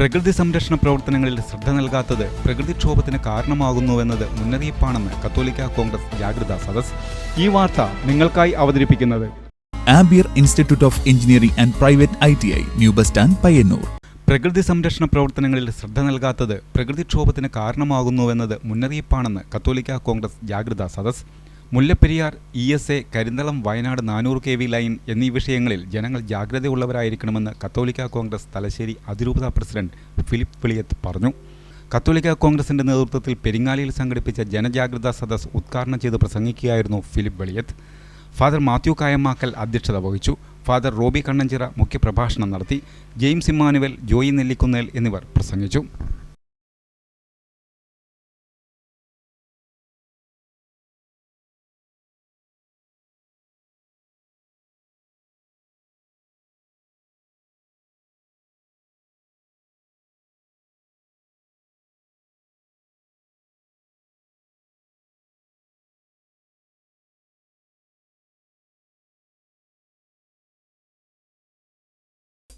പ്രകൃതി സംരക്ഷണ പ്രവർത്തനങ്ങളിൽ ശ്രദ്ധ നൽകാത്തത് പ്രകൃതിക്ഷോഭത്തിന് കാരണമാകുന്നുവെന്നത് മുന്നറിയിപ്പാണെന്ന് കത്തോലിക്ക കോൺഗ്രസ് ജാഗ്രതാ സദസ്. ഈ വാർത്ത നിങ്ങൾക്കായി അവതരിപ്പിക്കുന്നത്. Ampere institute of engineering and private I T I new bus stand Payyanur. പ്രകൃതി സംരക്ഷണ പ്രവർത്തനങ്ങളിൽ ശ്രദ്ധ നൽകാത്തത് പ്രകൃതിക്ഷോഭത്തിന് കാരണമാകുന്നുവെന്നത് മുന്നറിയിപ്പാണെന്ന് കത്തോലിക്ക കോൺഗ്രസ് ജാഗ്രതാ സദസ്. Mullaperiyar E S A Karinthalam Wayanad നാനൂറ് കെ വി ലൈൻ എന്നീ വിഷയങ്ങളിൽ ജനങ്ങൾ ജാഗ്രതയുള്ളവരായിരിക്കണമെന്ന് കത്തോലിക്ക കോൺഗ്രസ് തലശ്ശേരി അതിരൂപത പ്രസിഡന്റ് ഫിലിപ്പ് വിളിയത്ത് പറഞ്ഞു. കത്തോലിക്ക കോൺഗ്രസിന്റെ നേതൃത്വത്തിൽ പെരിങ്ങാലിയിൽ സംഘടിപ്പിച്ച ജനജാഗ്രതാ സദസ് ഉദ്ഘാടനം ചെയ്ത് പ്രസംഗിക്കുകയായിരുന്നു Philip Veliyath. Father Mathew Kayamakkal അധ്യക്ഷത വഹിച്ചു. ഫാദർ റോബി കണ്ണഞ്ചിറ മുഖ്യപ്രഭാഷണം നടത്തി. ജെയിംസ് ഇമ്മാനുവൽ ജോയി നെല്ലിക്കുന്നേൽ എന്നിവർ പ്രസംഗിച്ചു.